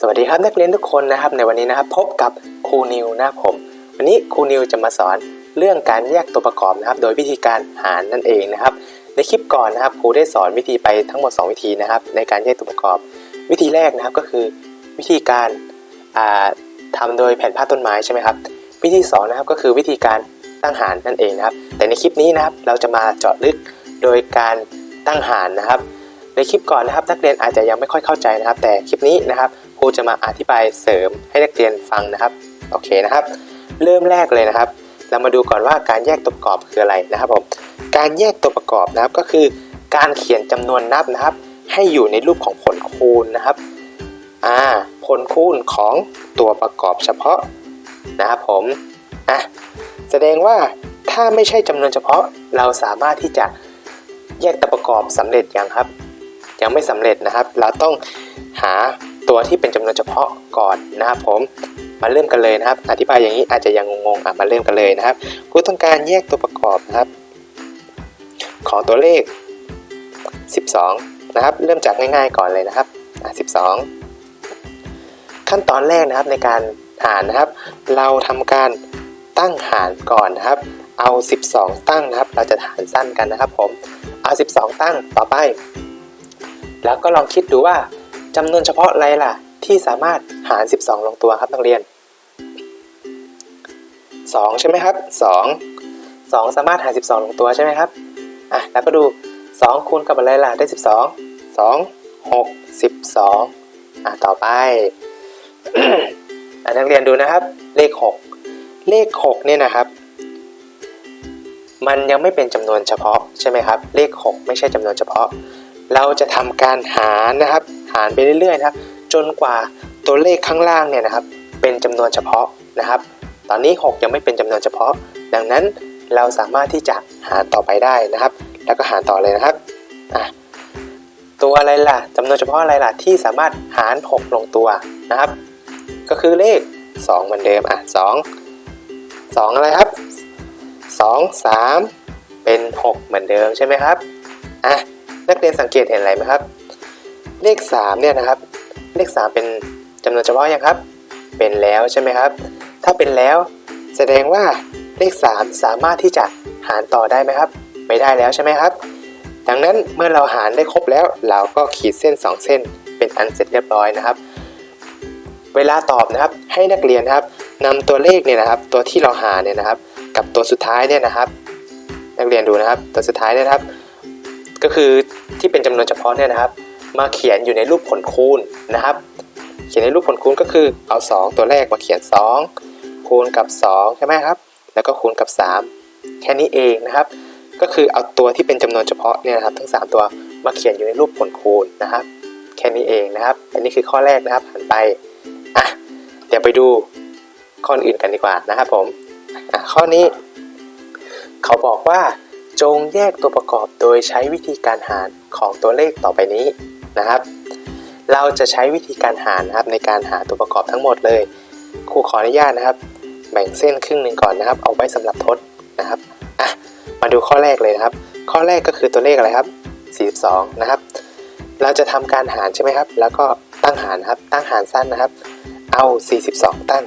สวัสดีครับนักเรียนทุกคนนะครับในวันนี้นะครับพบกับครูนิวนะครับผม วันนี้ครูนิวจะมาสอนเรื่องการแยกตัวประกอบนะครับ โดยวิธีการหารนั่นเองนะครับ ในคลิปก่อนนะครับครูได้สอนวิธีไปทั้งหมด 2 วิธีนะครับ ในการแยกตัวประกอบ วิธีแรกนะครับก็คือ วิธีการาทำโดยแผ่นผ้าต้นไม้ใช่ไหมครับวิธีสองนะครับก็คือวิธีการตั้งหารนั่นเองนะครับ แต่ในคลิปนี้นะครับเราจะมาเจาะลึก โดยการตั้งหารนะครับ ในคลิปก่อนนะครับ นักเรียนอาจจะยังไม่ค่อยเข้าใจนะครับ แต่คลิปนี้นะครับครูจะมาอธิบายเสริมให้นักเรียนฟังนะครับโอเคนะครับ เริ่มแรกเลยนะครับ เรามาดูก่อนว่าการแยกตัวประกอบคืออะไรนะครับผมการแยกตัวประกอบนะครับก็คือ การเขียนจำนวนนับนะครับ ให้อยู่ในรูปของผลคูณนะครับอ่าผลคูณของตัวประกอบเฉพาะนะครับผมอะแสดงว่าถ้าไม่ใช่จำนวนเฉพาะเราสามารถที่จะ แยกตัวประกอบสำเร็จยังครับ ยังไม่สำเร็จนะครับ เราต้องหาตัวที่เป็นจำนวนเฉพาะก่อนนะครับผมมาเริ่มกันเลยนะครับ อธิบายอย่างนี้อาจจะยังงงๆอะมาเริ่มกันเลยนะครับผู้ต้องการแยกตัวประกอบนะครับ ของตัวเลข 12 นะครับ เริ่มจากง่ายๆก่อนเลยนะครับอะ12 ขั้นตอนแรกนะครับในการหารนะครับ เราทำการตั้งหารก่อนนะครับ เอา 12 ตั้งนะครับ เราจะหารสั้นกันนะครับผม เอา 12 ตั้งต่อไป แล้วก็ลองคิดดูว่าจำนวนเฉพาะอะไรล่ะ ที่สามารถหาร 12 ลงตัวครับนักเรียน 2 ใช่ไหมครับ 2 2 สามารถหาร 12 ลงตัวใช่ไหมครับอะแล้วก็ดู 2 คูณกับอะไรล่ะได้ 12 2 6 12อะต่อไปอะนักเรียนดูนะครับ เลข 6 เลข 6 เนี่ยนะครับ มันยังไม่เป็นจำนวนเฉพาะใช่ไหมครับ เลข 6 ไม่ใช่จำนวนเฉพาะ เราจะทำการหารนะครับ หารไปเรื่อยๆนะครับ จนกว่าตัวเลขข้างล่างเนี่ยนะครับ เป็นจำนวนเฉพาะนะครับ ตอนนี้ 6 ยังไม่เป็นจำนวนเฉพาะ ดังนั้นเราสามารถที่จะหารต่อไปได้นะครับ แล้วก็หารต่อเลยนะครับอะตัวอะไรล่ะจำนวนเฉพาะอะไรล่ะที่สามารถหาร 6 ลงตัวนะครับ ก็คือเลข 2 เหมือนเดิมอะ2 2 อะไรครับ 2 3 เป็น 6 เหมือนเดิมใช่ไหมครับอะนักเรียนสังเกตเห็นอะไรไหมครับ เลข 3 เนี่ยนะครับ เลข 3 เป็นจำนวนเฉพาะยังครับ เป็นแล้วใช่ไหมครับ ถ้าเป็นแล้วแสดงว่าเลข 3 สามารถที่จะหารต่อได้ไหมครับ ไม่ได้แล้วใช่ไหมครับ ดังนั้นเมื่อเราหารได้ครบแล้ว เราก็ขีดเส้น 2 เส้น เป็นอันเสร็จเรียบร้อยนะครับ เวลาตอบนะครับให้นักเรียนนะครับนำตัวเลขเนี่ยนะครับ ตัวที่เราหารเนี่ยนะครับ กับตัวสุดท้ายเนี่ยนะครับ นักเรียนดูนะครับ ตัวสุดท้ายเนี่ยครับ ก็คือที่เป็นจำนวนเฉพาะเนี่ยนะครับ มาเขียนอยู่ในรูปผลคูณนะครับ เขียนในรูปผลคูณก็คือเอา 2 ตัวแรกมาเขียน 2 คูณกับ 2 ใช่ไหมครับ แล้วก็คูณกับ 3 แค่นี้เองนะครับ ก็คือเอาตัวที่เป็นจำนวนเฉพาะเนี่ยนะครับ ทั้ง 3 ตัวมาเขียนอยู่ในรูปผลคูณนะครับ แค่นี้เองนะครับ อันนี้คือข้อแรกนะครับหันไปอะเดี๋ยวไปดูข้ออื่นกันดีกว่านะครับผม ข้อนี้ เขาบอกว่า จงแยกตัวประกอบโดยใช้วิธีการหารของตัวเลขต่อไปนี้นะครับ เราจะใช้วิธีการหารนะครับในการหาตัวประกอบทั้งหมดเลยครูขออนุญาตนะครับ แบ่งเส้นครึ่งหนึ่งก่อนนะครับ เอาไว้สำหรับทดนะครับอะมาดูข้อแรกเลยนะครับ ข้อแรกก็คือตัวเลขอะไรครับ42นะครับ เราจะทำการหารใช่ไหมครับ แล้วก็ตั้งหารครับ ตั้งหารสั้นนะครับ เอา 42 ตั้ง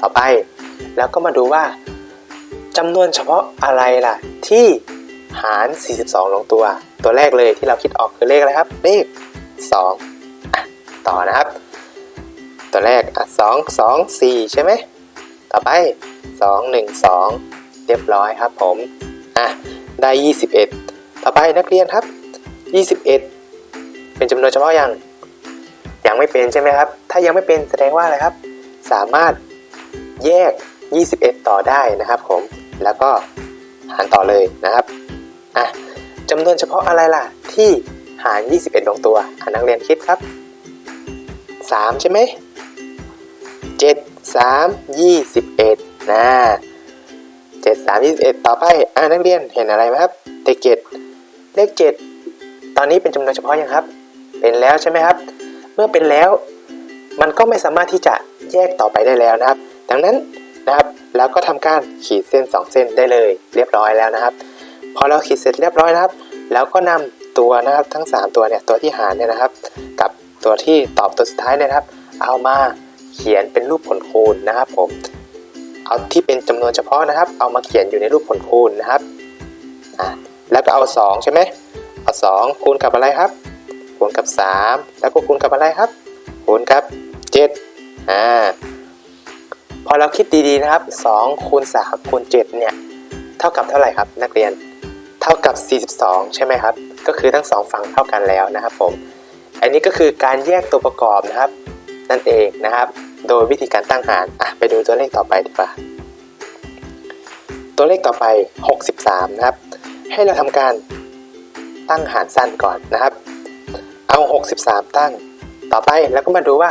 ต่อไป แล้วก็มาดูว่าจำนวนเฉพาะอะไรล่ะ ที่หาร 42 ลงตัว ตัวแรกเลยที่เราคิดออกคือเลขอะไรครับ เลข 2 อะ ต่อนะครับ ตัวแรกอะ2 2 4 ใช่ไหม ต่อไป 2 1 2 เรียบร้อยครับผม อะ ได้ 21 ต่อไปนักเรียนครับ 21 เป็นจำนวนเฉพาะยังยังไม่เป็นใช่ไหมครับ ถ้ายังไม่เป็นแสดงว่าอะไรครับ สามารถแยก 21 ต่อได้นะครับผม แล้วก็หารต่อเลยนะครับอะจำนวนเฉพาะอะไรล่ะ ที่หาร 21 ลงตัวอ่านักเรียนคิดครับ 3 ใช่ไหม7 3 21นะ7 3 21 ต่อไปอ่านักเรียนเห็นอะไรไหมครับเลข7เลข 7 ตอนนี้เป็นจำนวนเฉพาะยังครับ เป็นแล้วใช่ไหมครับ เมื่อเป็นแล้ว มันก็ไม่สามารถที่จะแยกต่อไปได้แล้วนะครับ ดังนั้น นะครับ แล้วก็ทำการขีดเส้น 2 เส้นได้เลย เรียบร้อยแล้วนะครับ พอเราขีดเสร็จเรียบร้อยนะครับ แล้วก็นำตัวนะครับทั้ง 3 ตัวเนี่ยตัวที่หารเนี่ยนะครับ กับตัวที่ตอบตัวสุดท้ายเนี่ยนะครับ เอามาเขียนเป็นรูปผลคูณนะครับผมเอาที่เป็นจำนวนเฉพาะนะครับ เอามาเขียนอยู่ในรูปผลคูณนะครับอะแล้วก็เอา 2 ใช่ไหมเอา2คูณกับอะไรครับคูณกับ 3 แล้วก็คูณกับอะไรครับคูณกับ7อ่า พอเราคิดดีๆนะครับ2คูณ3คูณ7เนี่ยเท่ากับเท่าไหร่ครับนักเรียน เท่ากับ 42 ใช่ไหมครับ ก็คือทั้งสองฝั่งเท่ากันแล้วนะครับผม อันนี้ก็คือการแยกตัวประกอบนะครับ นั่นเองนะครับ โดยวิธีการตั้งหารอะไปดูตัวเลขต่อไปดีกว่า ตัวเลขต่อไป 63 นะครับ ให้เราทำการตั้งหารสั้นก่อนนะครับ เอา 63 ตั้ง ต่อไปแล้วก็มาดูว่า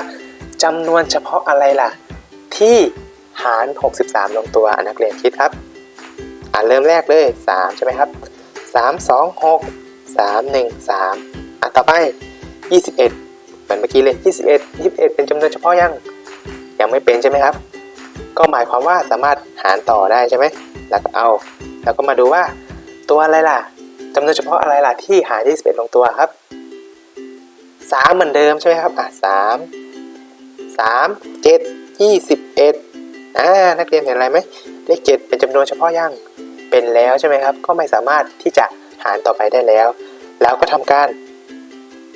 จำนวนเฉพาะอะไรล่ะ ที่ หาร 63 ลงตัวอนักเรียนคิดครับอะเริ่มแรกเลย 3 ใช่ไหมครับ 3 2 6 3 1 3อะต่อไป 21 เหมือนเมื่อกี้เลย 21 21 เป็นจำนวนเฉพาะยัง ยังไม่เป็นใช่ไหมครับ ก็หมายความว่าสามารถหารต่อได้ใช่ไหมแล้วก็เอา แล้วก็มาดูว่าตัวอะไรล่ะจำนวนเฉพาะอะไรล่ะที่หาร 21 ลงตัวครับ 3 เหมือนเดิมใช่ไหมครับ อะ 3 3 7 21 อ่านักเรียนเห็นอะไรไหมเลข7เป็นจำนวนเฉพาะยังเป็นแล้วใช่ไหมครับ ก็ไม่สามารถที่จะหารต่อไปได้แล้ว แล้วก็ทำการ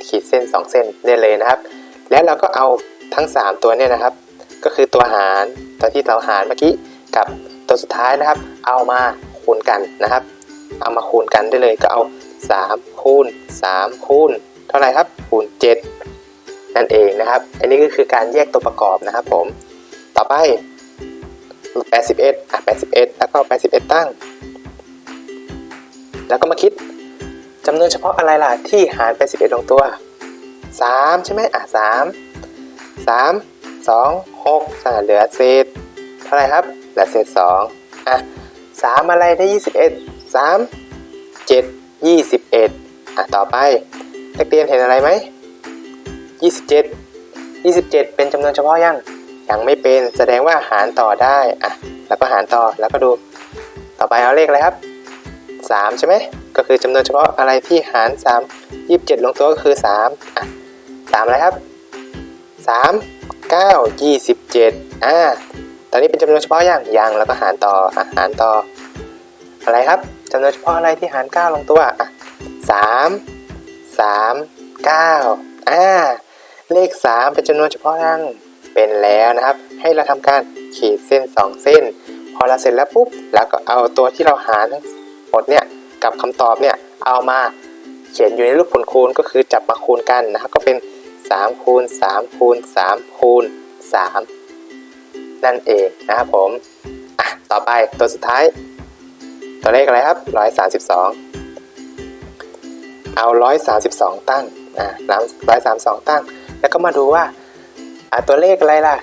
ขีดเส้น 2 เส้นได้เลยนะครับ แล้วเราก็เอาทั้ง 3 ตัวเนี่ยนะครับ ก็คือตัวหารตัวที่เราหารเมื่อกี้กับตัวสุดท้ายนะครับ เอามาคูณกันนะครับ เอามาคูณกันได้เลยก็เอา 3 คูณ 3 คูณ เท่าไหร่ครับ คูณ 7 นั่นเองนะครับ อันนี้ก็คือการแยกตัวประกอบนะครับผม ต่อไป 81อะ81 แล้วก็81 ตั้ง แล้วก็มาคิดจำนวนเฉพาะอะไรล่ะที่หาร81ลงตัว 3 ใช่ไหมอะ3 3 2 6อะเหลือเศษ เท่าไหร่ครับ เหลือเศษ 2 อะ 3 อะไรได้ 21 3 7 21 อะ ต่อไปนักเรียนเห็นอะไรไหม 27 27 เป็นจำนวนเฉพาะยัง ยังไม่เป็นแสดงว่าหารต่อได้อะแล้วก็หารต่อแล้วก็ดู ต่อไปเอาเลขอะไรครับ 3 ใช่ไหมก็คือจำนวนเฉพาะอะไรที่หาร 3 27 ลงตัวก็คือ3อะ3อะไรครับ 3 9 27อ่าตอนนี้เป็นจำนวนเฉพาะยังยังแล้วก็หารต่ออะหารต่อ อะไรครับจำนวนเฉพาะอะไรที่หาร 9 ลงตัวอะ3 3 9อ่าเลข 3 เป็นจำนวนเฉพาะยัง เป็นแล้วนะครับ ให้เราทำการขีดเส้น 2 เส้น พอเราเสร็จแล้วปุ๊บแล้วก็เอาตัวที่เราหารทั้งหมดเนี่ยกับคำตอบเนี่ยเอามาเขียนอยู่ในรูปผลคูณก็คือจับมาคูณกันนะครับก็เป็น3คูณ3คูณ3คูณ3นั่นเองนะครับผมอะต่อไปตัวสุดท้าย ตัวเลขอะไรครับ 132 เอา 132 ตั้งอ่า132 ตั้ง แล้วก็มาดูว่า อะตัวเลขอะไรล่ะ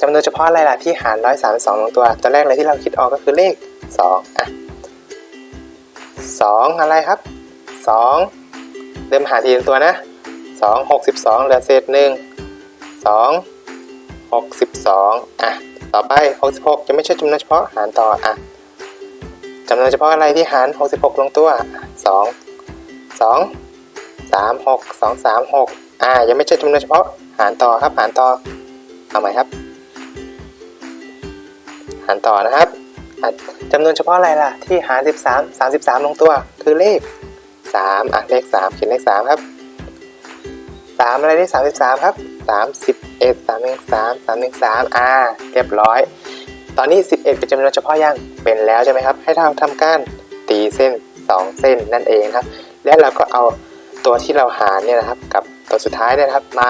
จำนวนเฉพาะอะไรล่ะที่หาร132ลงตัว ตัวแรกเลยที่เราคิดออกก็คือเลข2อะ2องอะไรครับ2เริ่มหารทีละตัวนะ2 62เหลือเศษ1 2 62อะต่อไป66จะไม่ใช่จำนวนเฉพาะหารต่ออะจำนวนเฉพาะอะไรที่หาร 66 ลงตัว2 2 3 6 2 3 6อ่ายังไม่ใช่จำนวนเฉพาะหารต่อครับหารต่อ เอาใหม่ครับ หารต่อนะครับจำนวนเฉพาะอะไรล่ะ ที่หาร 13 33 ลงตัว คือเลข 3 อะ เลข 3 เขียนเลข 3 ครับ 3 อะไรได้ 33 ครับ 31 313 313อ่าเรียบร้อย ตอนนี้ 11 เป็นจำนวนเฉพาะยัง เป็นแล้วใช่ไหมครับ ให้เราทำการตีเส้น 2 เส้นนั่นเองครับ แล้วเราก็เอาตัวที่เราหารเนี่ยนะครับ กับตัวสุดท้ายเนี่ยนะครับ มา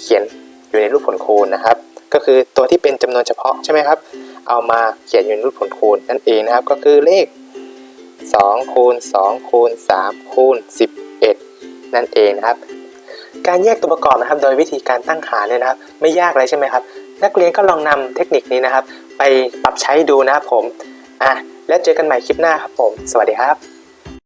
เขียน อยู่ในรูปผลคูณนะครับ ก็คือตัวที่เป็นจำนวนเฉพาะใช่ไหมครับ เอามาเขียนอยู่ในรูปผลคูณนั่นเองนะครับ ก็คือเลข2คูณ2คูณ3คูณ11 นั่นเองนะครับ การแยกตัวประกอบนะครับ โดยวิธีการตั้งหารเนี่ยนะครับ ไม่ยากเลยใช่ไหมครับ นักเรียนก็ลองนำเทคนิคนี้นะครับ ไปปรับใช้ดูนะครับผมอะแล้วเจอกันใหม่คลิปหน้าครับผม สวัสดีครับ